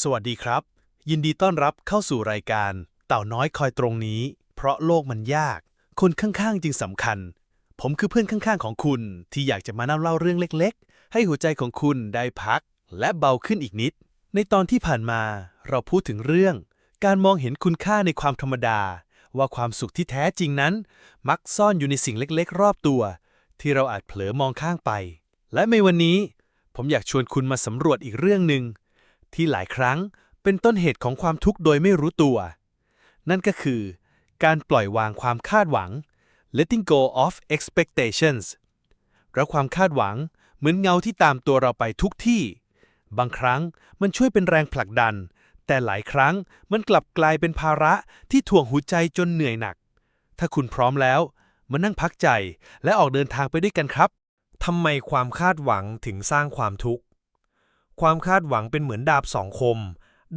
สวัสดีครับ ยินดีต้อนรับเข้าสู่รายการ เต่าน้อยคอยตรงนี้ เพราะโลกมันยาก คนข้างๆจึงสำคัญ ผมคือเพื่อนข้างๆของคุณ ที่อยากจะมานั่งเล่าเรื่องเล็กๆ ให้หัวใจของคุณได้พัก และเบาขึ้นอีกนิด ในตอนที่ผ่านมา เราพูดถึงเรื่อง การมองเห็นคุณค่าในความธรรมดา ว่าความสุขที่แท้จริงนั้น มักซ่อนอยู่ในสิ่งเล็กๆ รอบตัว ที่เราอาจเผลอมองข้างไป และในวันนี้ ผมอยากชวนคุณมาสำรวจอีกเรื่องหนึ่ง ที่หลายครั้งเป็นต้นเหตุของความทุกข์โดยไม่รู้ตัว นั่นก็คือ การปล่อยวางความคาดหวัง letting go of expectations แล้วความคาดหวังเหมือนเงาที่ตามตัวเราไปทุกที่ บางครั้งมันช่วยเป็นแรงผลักดัน แต่หลายครั้งมันกลับกลายเป็นภาระที่ถ่วงหัวใจจนเหนื่อยหนัก ถ้าคุณพร้อมแล้ว มานั่งพักใจและออกเดินทางไปด้วยกันครับทำไมความคาดหวังถึงสร้างความทุกข์ ความคาดหวังเป็นเหมือนดาบสองคม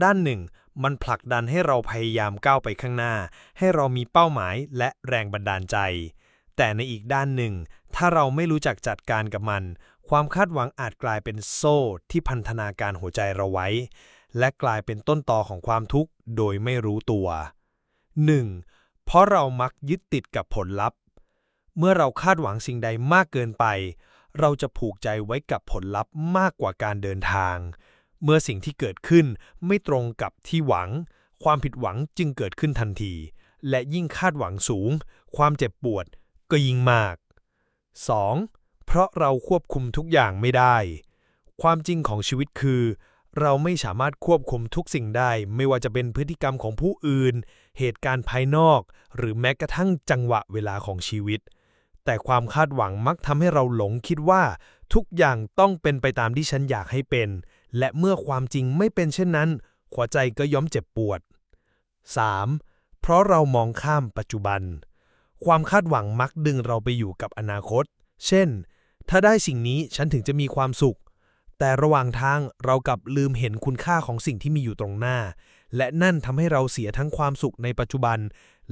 ด้านหนึ่ง มันผลักดันให้เราพยายามก้าวไปข้างหน้า ให้เรามีเป้าหมายและแรงบันดาลใจ แต่ในอีกด้านหนึ่ง ถ้าเราไม่รู้จักจัดการกับมัน ความคาดหวังอาจกลายเป็นโซ่ที่พันธนาการหัวใจเราไว้ และกลายเป็นต้นตอของความทุกข์โดยไม่รู้ตัว 1. เพราะเรามักยึดติดกับผลลัพธ์ เมื่อเราคาดหวังสิ่งใดมากเกินไป เราจะผูกใจไว้กับผลลัพธ์มากกว่าการเดินทาง เมื่อสิ่งที่เกิดขึ้นไม่ตรงกับที่หวัง ความผิดหวังจึงเกิดขึ้นทันที และยิ่งคาดหวังสูง ความเจ็บปวดก็ยิ่งมาก 2. เพราะเราควบคุมทุกอย่างไม่ได้ ความจริงของชีวิตคือ เราไม่สามารถควบคุมทุกสิ่งได้ ไม่ว่าจะเป็นพฤติกรรมของผู้อื่น เหตุการณ์ภายนอก หรือแม้กระทั่งจังหวะเวลาของชีวิต แต่ความคาดหวังมักทำให้เราหลงคิดว่า ทุกอย่างต้องเป็นไปตามที่ฉันอยากให้เป็น และเมื่อความจริงไม่เป็นเช่นนั้น หัวใจก็ย่อมเจ็บปวด 3. เพราะเรามองข้ามปัจจุบัน ความคาดหวังมักดึงเราไปอยู่กับอนาคต เช่น ถ้าได้สิ่งนี้ฉันถึงจะมีความสุข แต่ระหว่างทางเรากลับลืมเห็นคุณค่าของสิ่งที่มีอยู่ตรงหน้า และนั่นทำให้เราเสียทั้งความสุขในปัจจุบัน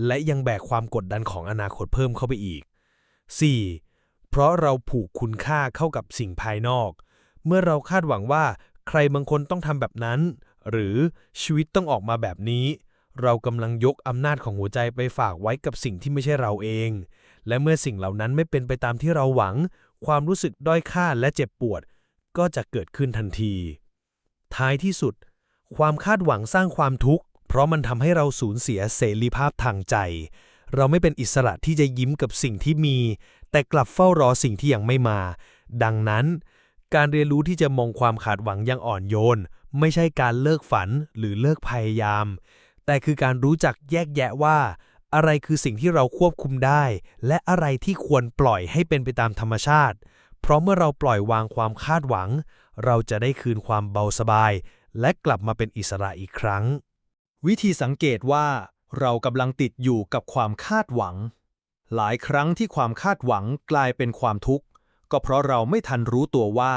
และยังแบกความกดดันของอนาคตเพิ่มเข้าไปอีก 4. เพราะเราผูกคุณค่าเข้ากับสิ่งภายนอก เมื่อเราคาดหวังว่าใครบางคนต้องทำแบบนั้น หรือชีวิตต้องออกมาแบบนี้ เรากำลังยกอำนาจของหัวใจไปฝากไว้กับสิ่งที่ไม่ใช่เราเอง และเมื่อสิ่งเหล่านั้นไม่เป็นไปตามที่เราหวัง ความรู้สึกด้อยค่าและเจ็บปวด ก็จะเกิดขึ้นทันที ท้ายที่สุด ความคาดหวังสร้างความทุกข์ เพราะมันทำให้เราสูญเสียเสรีภาพทางใจ เราไม่เป็นอิสระที่จะยิ้มกับสิ่งที่มี แต่กลับเฝ้ารอสิ่งที่ยังไม่มา ดังนั้น การเรียนรู้ที่จะมองความขาดหวังอย่างอ่อนโยน ไม่ใช่การเลิกฝันหรือเลิกพยายาม แต่คือการรู้จักแยกแยะว่า อะไรคือสิ่งที่เราควบคุมได้ และอะไรที่ควรปล่อยให้เป็นไปตามธรรมชาติ เพราะเมื่อเราปล่อยวางความคาดหวัง เราจะได้คืนความเบาสบาย และกลับมาเป็นอิสระอีกครั้ง วิธีสังเกตว่า เรากำลังติดอยู่กับความคาดหวัง หลายครั้งที่ความคาดหวังกลายเป็นความทุกข์ ก็เพราะเราไม่ทันรู้ตัวว่า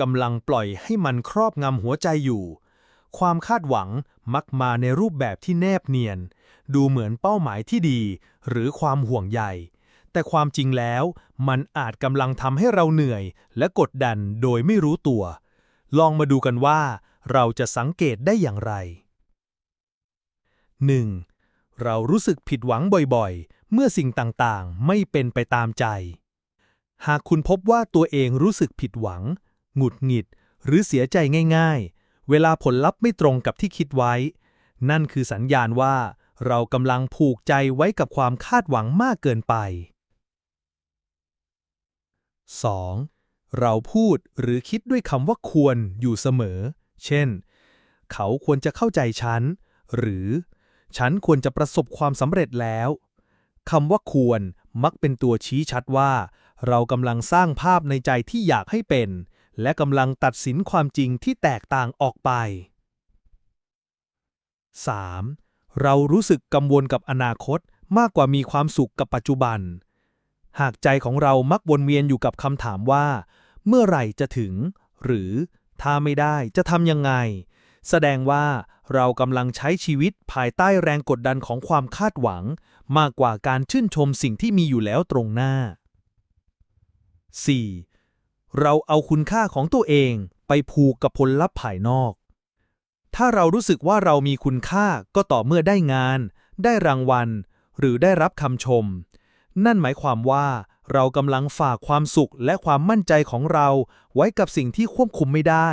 กำลังปล่อยให้มันครอบงำหัวใจอยู่ ความคาดหวังมักมาในรูปแบบที่แนบเนียน ดูเหมือนเป้าหมายที่ดี หรือความห่วงใยแต่ความจริงแล้ว มันอาจกำลังทำให้เราเหนื่อย และกดดันโดยไม่รู้ตัว ลองมาดูกันว่า เราจะสังเกตได้อย่างไร 1. เรารู้สึกผิดหวังบ่อยๆ เมื่อสิ่งต่างๆ ไม่เป็นไปตามใจ หากคุณพบว่าตัวเองรู้สึกผิดหวัง หงุดหงิด หรือเสียใจง่ายๆ เวลาผลลัพธ์ไม่ตรงกับที่คิดไว้ นั่นคือสัญญาณว่า เรากำลังผูกใจไว้กับความคาดหวังมากเกินไป 2. เราพูดหรือคิดด้วยคำว่าควรอยู่เสมอ เช่น เขาควรจะเข้าใจฉัน หรือ ฉันควรจะประสบความสำเร็จแล้วคำว่าควรมักเป็นตัวชี้ชัดว่า เรากำลังสร้างภาพในใจที่อยากให้เป็น และกำลังตัดสินความจริงที่แตกต่างออกไป 3. เรารู้สึกกังวลกับอนาคตมากกว่ามีความสุขกับปัจจุบัน หากใจของเรามักวนเวียนอยู่กับคำถามว่า เมื่อไหร่จะถึง หรือถ้าไม่ได้จะทำยังไง แสดงว่า เรากำลังใช้ชีวิตภายใต้แรงกดดันของความคาดหวัง มากกว่าการชื่นชมสิ่งที่มีอยู่แล้วตรงหน้า 4. เราเอาคุณค่าของตัวเองไปผูกกับผลลัพธ์ภายนอก ถ้าเรารู้สึกว่าเรามีคุณค่าก็ต่อเมื่อได้งาน ได้รางวัล หรือได้รับคำชม นั่นหมายความว่าเรากำลังฝากความสุขและความมั่นใจของเราไว้กับสิ่งที่ควบคุมไม่ได้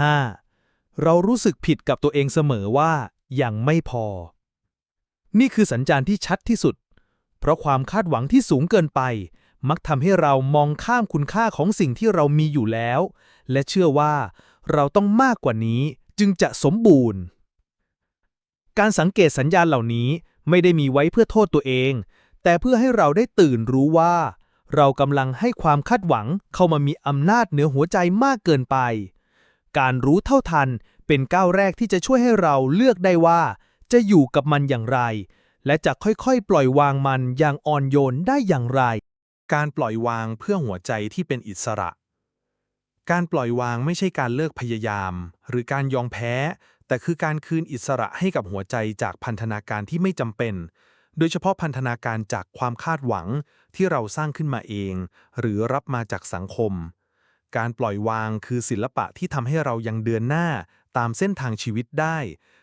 5. เรารู้สึกผิดกับตัวเองเสมอว่ายังไม่พอ นี่คือสัญญาณที่ชัดที่สุด เพราะความคาดหวังที่สูงเกินไป มักทำให้เรามองข้ามคุณค่าของสิ่งที่เรามีอยู่แล้ว และเชื่อว่า เราต้องมากกว่านี้จึงจะสมบูรณ์ การสังเกตสัญญาณเหล่านี้ไม่ได้มีไว้เพื่อโทษตัวเอง แต่เพื่อให้เราได้ตื่นรู้ว่า เรากำลังให้ความคาดหวังเข้ามามีอำนาจเหนือหัวใจมากเกินไป การรู้เท่าทันเป็นก้าวแรกที่จะช่วยให้เราเลือกได้ว่า จะอยู่กับมันอย่างไร และจะค่อยๆ ปล่อยวางมันอย่างอ่อนโยนได้อย่างไร การปล่อยวางเพื่อหัวใจที่เป็นอิสระ การปล่อยวางไม่ใช่การเลิกพยายาม หรือการยอมแพ้ แต่คือการคืนอิสระให้กับหัวใจจากพันธนาการที่ไม่จำเป็น โดยเฉพาะพันธนาการจากความคาดหวังที่เราสร้างขึ้นมาเอง หรือรับมาจากสังคม การปล่อยวางคือศิลปะที่ทำให้เรายังเดินหน้าตามเส้นทางชีวิตได้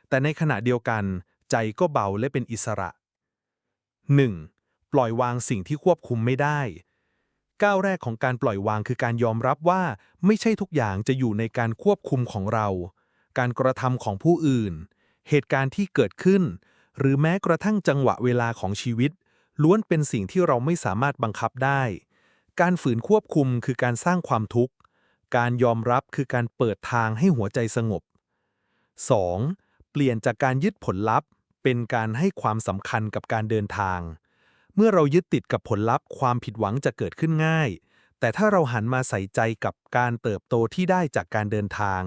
แต่ในขณะเดียวกัน ใจก็เบาและเป็นอิสระ 1. ปล่อยวางสิ่งที่ควบคุมไม่ได้ ก้าวแรกของการปล่อยวางคือการยอมรับว่าไม่ใช่ทุกอย่างจะอยู่ในการควบคุมของเรา การกระทำของผู้อื่น เหตุการณ์ที่เกิดขึ้น หรือแม้กระทั่งจังหวะเวลาของชีวิต ล้วนเป็นสิ่งที่เราไม่สามารถบังคับได้การฝืนควบคุมคือการสร้างความทุกข์ การยอมรับคือการเปิดทางให้หัวใจสงบ 2. เปลี่ยนจากการยึดผลลัพธ์ เป็นการให้ความสำคัญกับการเดินทาง เมื่อเรายึดติดกับผลลัพธ์ ความผิดหวังจะเกิดขึ้นง่าย แต่ถ้าเราหันมาใส่ใจกับการเติบโตที่ได้จากการเดินทาง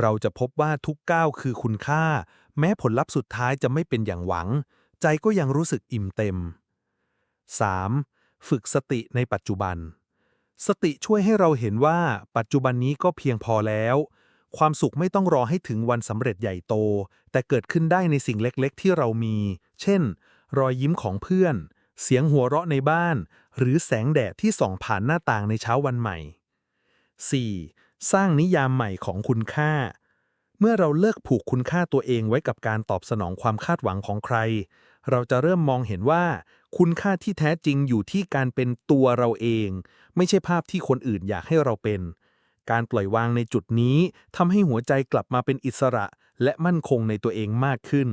เราจะพบว่าทุกก้าวคือคุณค่า แม้ผลลัพธ์สุดท้ายจะไม่เป็นอย่างหวัง ใจก็ยังรู้สึกอิ่มเต็ม 3. ฝึกสติในปัจจุบัน สติช่วยให้เราเห็นว่าปัจจุบันนี้ก็เพียงพอแล้ว ความสุขไม่ต้องรอให้ถึงวันสำเร็จใหญ่โต แต่เกิดขึ้นได้ในสิ่งเล็กๆ ที่เรามี เช่น รอยยิ้มของเพื่อน เสียงหัวเราะในบ้าน หรือแสงแดดที่ส่องผ่านหน้าต่างในเช้าวันใหม่ 4. สร้างนิยามใหม่ของคุณค่า เมื่อเราเลิกผูกคุณค่าตัวเองไว้กับการตอบสนองความคาดหวังของใคร เราจะเริ่มมองเห็นว่า คุณค่าที่แท้จริงอยู่ที่การเป็นตัวเราเอง ไม่ใช่ภาพที่คนอื่นอยากให้เราเป็น การปล่อยวางในจุดนี้ทำให้หัวใจกลับมาเป็นอิสระ และมั่นคงในตัวเองมากขึ้น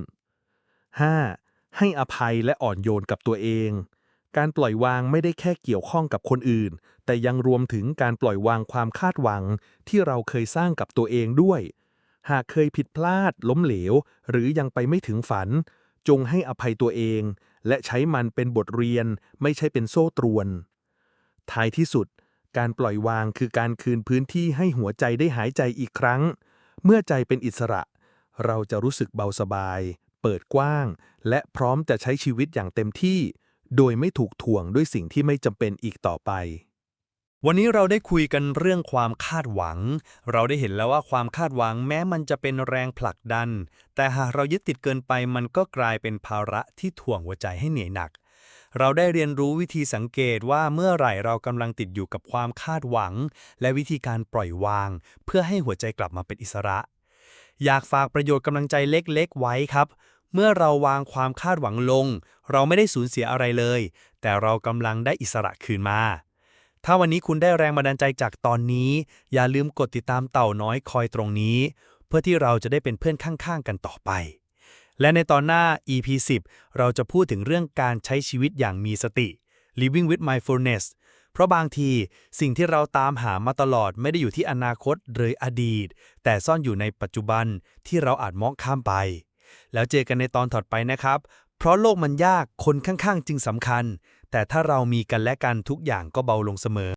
5. ให้อภัยและอ่อนโยนกับตัวเอง การปล่อยวางไม่ได้แค่เกี่ยวข้องกับคนอื่น แต่ยังรวมถึงการปล่อยวางความคาดหวัง ที่เราเคยสร้างกับตัวเองด้วย หากเคยผิดพลาด ล้มเหลว หรือยังไปไม่ถึงฝัน จงให้อภัยตัวเอง และใช้มันเป็นบทเรียนไม่ใช่เป็นโซ่ตรวน ท้ายที่สุด การปล่อยวางคือการคืนพื้นที่ให้หัวใจได้หายใจอีกครั้ง เมื่อใจเป็นอิสระ เราจะรู้สึกเบาสบาย เปิดกว้าง และพร้อมจะใช้ชีวิตอย่างเต็มที่ โดยไม่ถูกถ่วงด้วยสิ่งที่ไม่จำเป็นอีกต่อไป วันนี้เราได้คุยกันเรื่องความคาดหวัง เราได้เห็นแล้วว่าความคาดหวังแม้มันจะเป็นแรงผลักดัน แต่หากเรายึดติดเกินไปมันก็กลายเป็นภาระที่ถ่วงหัวใจให้เหนื่อยหนัก เราได้เรียนรู้วิธีสังเกตว่าเมื่อไหร่เรากำลังติดอยู่กับความคาดหวัง และวิธีการปล่อยวาง เพื่อให้หัวใจกลับมาเป็นอิสระ อยากฝากประโยชน์กำลังใจเล็กๆ ไว้ครับเมื่อเราวางความคาดหวังลง เราไม่ได้สูญเสียอะไรเลย แต่เรากำลังได้อิสระคืนมา ถ้าวันนี้คุณได้แรงบันดาลใจจากตอนนี้ อย่าลืมกดติดตามเต่าน้อยคอยตรงนี้ เพื่อที่เราจะได้เป็นเพื่อนข้างๆ กันต่อไป และในตอนหน้า EP 10 เราจะพูดถึงเรื่องการใช้ชีวิตอย่างมีสติ living with mindfulness เพราะบางทีสิ่งที่เราตามหามาตลอดไม่ได้อยู่ที่อนาคตหรืออดีต แต่ซ่อนอยู่ในปัจจุบันที่เราอาจมองข้ามไป แล้วเจอกันในตอนถัดไปนะครับ เพราะโลกมันยากคนข้างๆ จึงสำคัญ แต่ถ้าเรามีกันและกันทุกอย่างก็เบาลงเสมอ